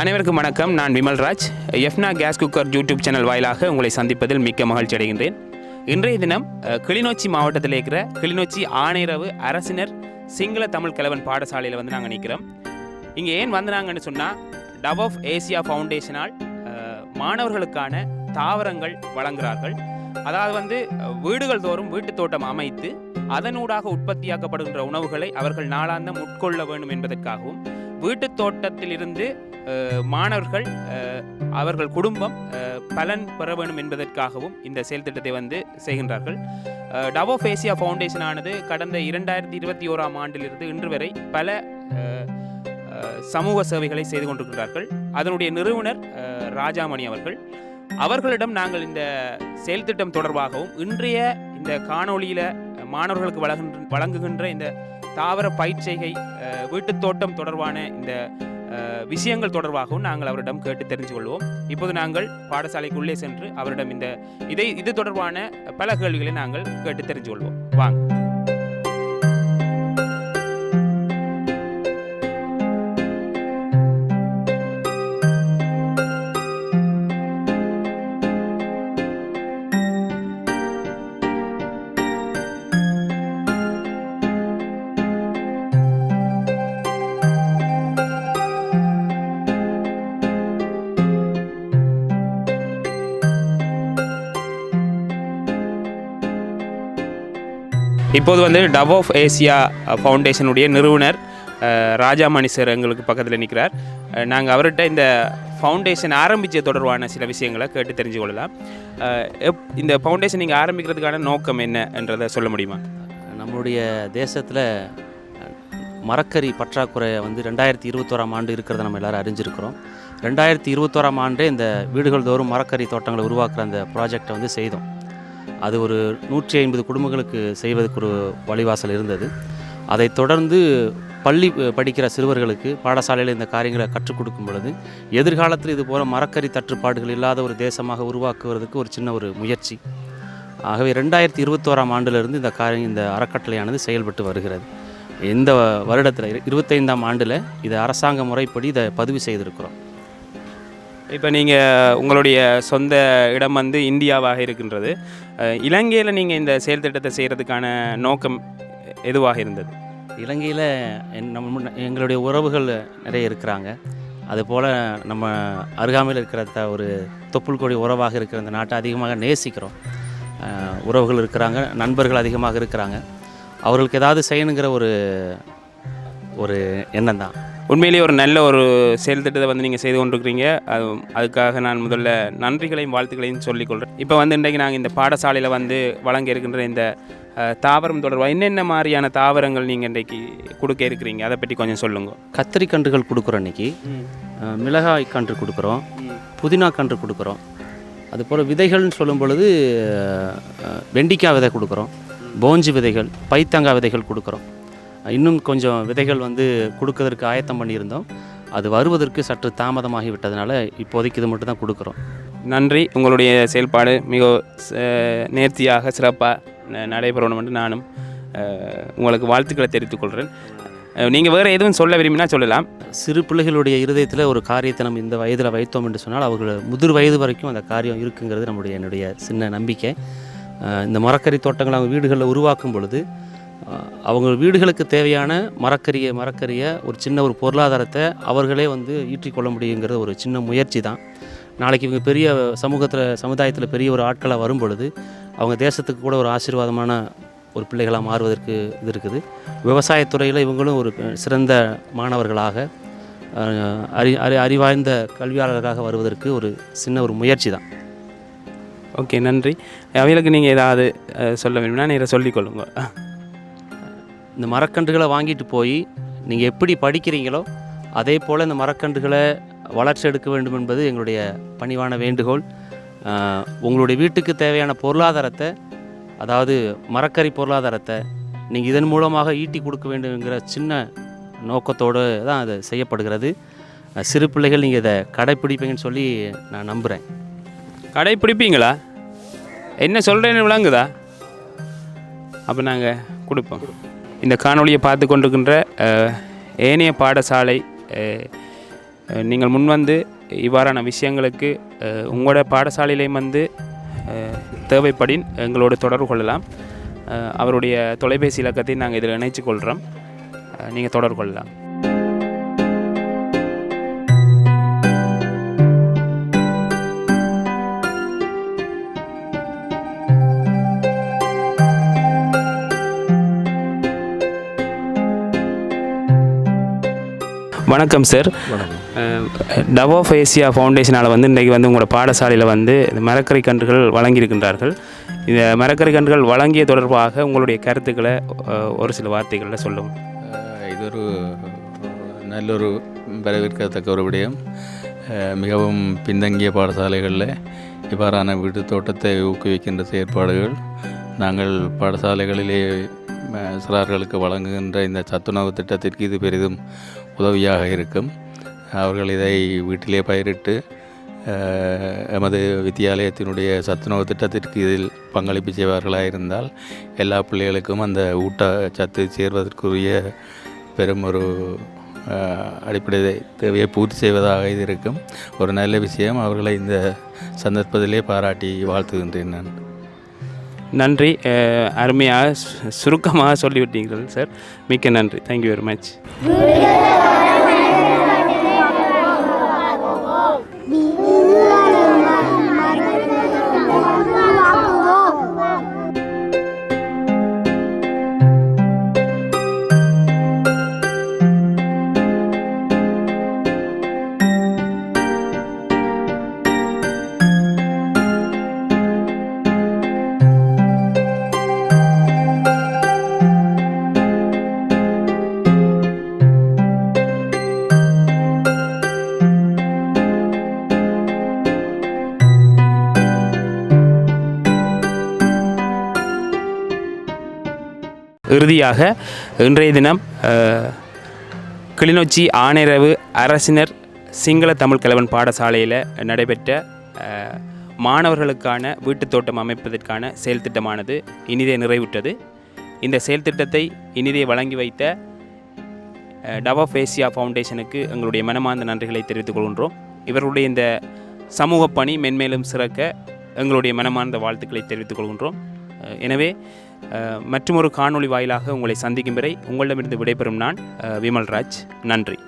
அனைவருக்கும் வணக்கம். நான் Vimalraj. எஃப்னா gas cooker YouTube channel வாயிலாக உங்களை சந்திப்பதில் மிக்க மகிழ்ச்சி அடைகின்றேன். இன்றைய தினம் கிளிநொச்சி மாவட்டத்தில் இருக்கிற கிளிநொச்சி ஆணையரவு அரசினர் சிங்கள தமிழ் கிழவன் பாடசாலையில் வந்து நாங்கள் நிற்கிறோம் இங்கே ஏன் வந்தாங்கன்னு சொன்னால் டவ் ஆஃப் ஏசியா ஃபவுண்டேஷனால் மாணவர்களுக்கான தாவரங்கள் வழங்குகிறார்கள் அதாவது வந்து வீடுகள் தோறும் வீட்டுத் தோட்டம் அமைத்து அதனூடாக உற்பத்தியாக்கப்படுகின்ற உணவுகளை அவர்கள் நாளாந்தம் உட்கொள்ள வேண்டும் என்பதற்காகவும் வீட்டுத் தோட்டத்திலிருந்து மாணவர்கள் அவர்கள் குடும்பம் பலன் பெற வேண்டும் என்பதற்காகவும் இந்த செயல் திட்டத்தை வந்து செய்கின்றார்கள். டவோஃபேசியா ஃபவுண்டேஷனானது கடந்த இரண்டாயிரத்தி இருபத்தி ஓராம் ஆண்டிலிருந்து இன்று வரை பல சமூக சேவைகளை செய்து கொண்டிருக்கிறார்கள். அதனுடைய நிறுவனர் ராஜாமணி அவர்கள். அவர்களிடம் நாங்கள் இந்த செயல் திட்டம் தொடர்பாகவும் இன்றைய இந்த காணொளியில் மாணவர்களுக்கு வழங்குகின்ற வழங்குகின்ற இந்த தாவர பயிற்சிகை வீட்டுத் தோட்டம் தொடர்பான இந்த விஷயங்கள் தொடர்பாகவும் நாங்கள் அவரிடம் கேட்டு தெரிஞ்சு கொள்வோம் இப்போது நாங்கள் பாடசாலைக்குள்ளே சென்று அவரிடம் இந்த இதை இது தொடர்பான பல கேள்விகளை நாங்கள் கேட்டு தெரிஞ்சு கொள்வோம் வாங்க. இப்போது வந்து டவ் ஆஃப் ஏசியா ஃபவுண்டேஷனுடைய நிறுவனர் ராஜாமணி சார் எங்களுக்கு பக்கத்தில் நிற்கிறார் நாங்கள் அவர்கிட்ட இந்த ஃபவுண்டேஷன் ஆரம்பித்த தொடர்பான சில விஷயங்களை கேட்டு தெரிஞ்சு கொள்ளலாம். எப் இந்த ஃபவுண்டேஷன் நீங்கள் ஆரம்பிக்கிறதுக்கான நோக்கம் என்ன என்றதை சொல்ல முடியுமா? நம்மளுடைய தேசத்தில் மரக்கறி பற்றாக்குறை வந்து ரெண்டாயிரத்தி இருபத்தோராம் ஆண்டு இருக்கிறத நம்ம எல்லாரும் அறிஞ்சிருக்கிறோம். ரெண்டாயிரத்தி இருபத்தோராம் ஆண்டே இந்த வீடுகள் தோறும் மரக்கறி தோட்டங்களை உருவாக்குற அந்த ப்ராஜெக்டை வந்து செய்தோம். அது ஒரு நூற்றி ஐம்பது குடும்பங்களுக்கு செய்வதற்கு ஒரு வழிவாசல் இருந்தது. அதைத் தொடர்ந்து பள்ளி படிக்கிற சிறுவர்களுக்கு பாடசாலையில் இந்த காரியங்களை கற்றுக் கொடுக்கும் பொழுது எதிர்காலத்தில் இது போல மரக்கறி தட்டுப்பாடுகள் இல்லாத ஒரு தேசமாக உருவாக்குவதற்கு ஒரு சின்ன ஒரு முயற்சி. ஆகவே ரெண்டாயிரத்தி இருபத்தோராம் ஆண்டிலிருந்து இந்த காரியம் இந்த அறக்கட்டளையானது செயல்பட்டு வருகிறது. இந்த வருடத்தில் இருபத்தைந்தாம் ஆண்டில் இதை அரசாங்க முறைப்படி இதை பதிவு செய்திருக்கிறோம். இப்போ நீங்கள் உங்களுடைய சொந்த இடம் வந்து இந்தியாவாக இருக்கின்றது. இலங்கையில் நீங்கள் இந்த செயல் திட்டத்தை செய்கிறதுக்கான நோக்கம் எதுவாக இருந்தது? இலங்கையில் என் நம்ம எங்களுடைய உறவுகள் நிறைய இருக்கிறாங்க. அதுபோல் நம்ம அருகாமையில் இருக்கிற த ஒரு தொப்புள் கொடி உறவாக இருக்கிற இந்த நாட்டை அதிகமாக நேசிக்கிறோம். உறவுகள் இருக்கிறாங்க நண்பர்கள் அதிகமாக இருக்கிறாங்க. அவர்களுக்கு ஏதாவது செய்யணுங்கிற ஒரு ஒரு எண்ணம் தான். உண்மையிலேயே ஒரு நல்ல ஒரு செயல் திட்டத்தை வந்து நீங்கள் செய்து கொண்டிருக்கிறீங்க. அது அதுக்காக நான் முதல்ல நன்றிகளையும் வாழ்த்துக்களையும் சொல்லிக்கொள்கிறேன் இப்போ வந்து இன்றைக்கு நாங்கள் இந்த பாடசாலையில் வந்து வழங்க இருக்கின்ற இந்த தாவரம் தொடர்பாக என்னென்ன மாதிரியான தாவரங்கள் நீங்கள் இன்றைக்கு கொடுக்க இருக்கிறீங்க? அதை பற்றி கொஞ்சம் சொல்லுங்க. கத்திரி கன்றுகள் கொடுக்குறோம் இன்றைக்கி மிளகாய் கன்று கொடுக்குறோம். புதினா கன்று கொடுக்குறோம். அதுபோல் விதைகள்னு சொல்லும் பொழுது வெண்டிக்காய் விதை கொடுக்குறோம். போஞ்சி விதைகள் பைத்தங்காய் விதைகள் கொடுக்குறோம். இன்னும் கொஞ்சம் விதைகள் வந்து கொடுக்கறதற்கு ஆயத்தம் பண்ணியிருந்தோம். அது வருவதற்கு சற்று தாமதமாகி விட்டதுனால இப்போதைக்கு இது மட்டும் தான் கொடுக்குறோம். நன்றி. உங்களுடைய செயல்பாடு மிக நேர்த்தியாக சிறப்பாக நடைபெறணும் என்று நானும் உங்களுக்கு வாழ்த்துக்களை தெரிவித்துக் கொள்கிறேன். நீங்கள் வேறு எதுவும் சொல்ல விரும்பினா சொல்லலாம். சிறு பிள்ளைகளுடைய இருதயத்தில் ஒரு காரியத்தை நம்ம இந்த வயதில் வைத்தோம் என்று சொன்னால் அவர்கள் முதிர் வயது வரைக்கும் அந்த காரியம் இருக்குங்கிறது நம்முடைய என்னுடைய சின்ன நம்பிக்கை. இந்த மரக்கறி தோட்டங்களை அவங்க வீடுகளில் உருவாக்கும் பொழுது அவங்க வீடுகளுக்கு தேவையான மரக்கறியை மரக்கறியை ஒரு சின்ன ஒரு பொருளாதாரத்தை அவர்களே வந்து ஈற்றிக்கொள்ள முடியுங்கிறது ஒரு சின்ன முயற்சி தான். நாளைக்கு இவங்க பெரிய சமூகத்தில் சமுதாயத்தில் பெரிய ஒரு ஆட்களாக வரும் பொழுது அவங்க தேசத்துக்கு கூட ஒரு ஆசீர்வாதமான ஒரு பிள்ளைகளாக மாறுவதற்கு இது இருக்குது. விவசாயத்துறையில் இவங்களும் ஒரு சிறந்த மாணவர்களாக அறி அறி அறிவாய்ந்த கல்வியாளர்களாக வருவதற்கு ஒரு சின்ன ஒரு முயற்சி தான். ஓகே நன்றி. அவைகளுக்கு நீங்கள் ஏதாவது சொல்ல வேணும்னா நீங்கள் சொல்லிக்கொள்ளுங்க இந்த மரக்கன்றுகளை வாங்கிட்டு போய் நீங்கள் எப்படி படிக்கிறீங்களோ அதே போல் இந்த மரக்கன்றுகளை வளர்ச்சி எடுக்க வேண்டும் என்பது எங்களுடைய பணிவான வேண்டுகோள். உங்களுடைய வீட்டுக்கு தேவையான பொருளாதாரத்தை அதாவது மரக்கறி பொருளாதாரத்தை நீங்கள் இதன் மூலமாக ஈட்டி கொடுக்க வேண்டுங்கிற சின்ன நோக்கத்தோடு தான் அது செய்யப்படுகிறது. சிறு பிள்ளைகள் நீங்கள் இதை கடைப்பிடிப்பீங்கன்னு சொல்லி நான் நம்புகிறேன் கடைப்பிடிப்பீங்களா? என்ன சொல்கிறேன்னு விளங்குதா? அப்போ நாங்கள் கொடுப்போம். இந்த காணொலியை பார்த்து கொண்டிருக்கின்ற ஏனைய பாடசாலை நீங்கள் முன்வந்து இவ்வாறான விஷயங்களுக்கு உங்களோட பாடசாலையிலையும் வந்து தேவைப்படின் எங்களோடு தொடர்பு கொள்ளலாம். அவருடைய தொலைபேசி இலக்கத்தை நாங்கள் இதில் இணைச்சு கொள்கிறோம். நீங்கள் தொடர்பு கொள்ளலாம். வணக்கம் சார் டவ் ஆஃப் ஏசியா ஃபவுண்டேஷனால் வந்து இன்றைக்கு வந்து உங்களோட பாடசாலையில் வந்து இந்த மரக்கறி கன்றுகள் வழங்கியிருக்கின்றார்கள். இந்த மரக்கறி கன்றுகள் வழங்கிய தொடர்பாக உங்களுடைய கருத்துக்களை ஒரு சில வார்த்தைகளில் சொல்லுவோம் அஹ் இது ஒரு நல்லொரு வரவேற்கத்தக்க ஒரு விடயம். மிகவும் பின்தங்கிய பாடசாலைகளில் இவ்வாறான வீட்டு தோட்டத்தை ஊக்குவிக்கின்ற செயற்பாடுகள் நாங்கள் பாடசாலைகளிலே சிறார்களுக்கு வழங்குகின்ற இந்த சத்துணவு திட்டத்திற்கு இது பெரிதும் உதவியாக இருக்கும். அவர்கள் இதை வீட்டிலே பயிரிட்டு எமது வித்தியாலயத்தினுடைய சத்துணவு திட்டத்திற்கு இதில் பங்களிப்பு செய்வார்களாக இருந்தால் எல்லா பிள்ளைகளுக்கும் அந்த ஊட்டச்சத்து சேர்வதற்குரிய பெரும் ஒரு அடிப்படை தேவையை பூர்த்தி செய்வதாக இது இருக்கும். ஒரு நல்ல விஷயம். அவர்களை இந்த சந்தர்ப்பத்திலே பாராட்டி வாழ்த்துகின்றேன் நான். நன்றி. அருமையாக சு- சுருக்கமாக சொல்லிவிட்டீர்கள் சார். மிக்க நன்றி. தேங்க்யூ வெரி மச் இறுதியாக இன்றைய தினம் கிளிநொச்சி ஆணையரவு அரசினர் சிங்கள தமிழ் கலவன் பாடசாலையில் நடைபெற்ற மாணவர்களுக்கான வீட்டுத் தோட்டம் அமைப்பதற்கான செயல் திட்டமானது இனிதே நிறைவுற்றது. இந்த செயல் திட்டத்தை இனிதே வழங்கி வைத்த டவ் ஏசியா ஃபவுண்டேஷனுக்கு எங்களுடைய மனமார்ந்த நன்றிகளை தெரிவித்துக் கொள்கின்றோம். இவர்களுடைய இந்த சமூக பணி மென்மேலும் சிறக்க எங்களுடைய மனமார்ந்த வாழ்த்துக்களை தெரிவித்துக் கொள்கின்றோம். எனவே மற்றொரு மற்றுமொரு காணொளி வாயிலாக உங்களை சந்திக்கும் வரை உங்களிடமிருந்து விடைபெறும் நான் விமல்ராஜ் நன்றி.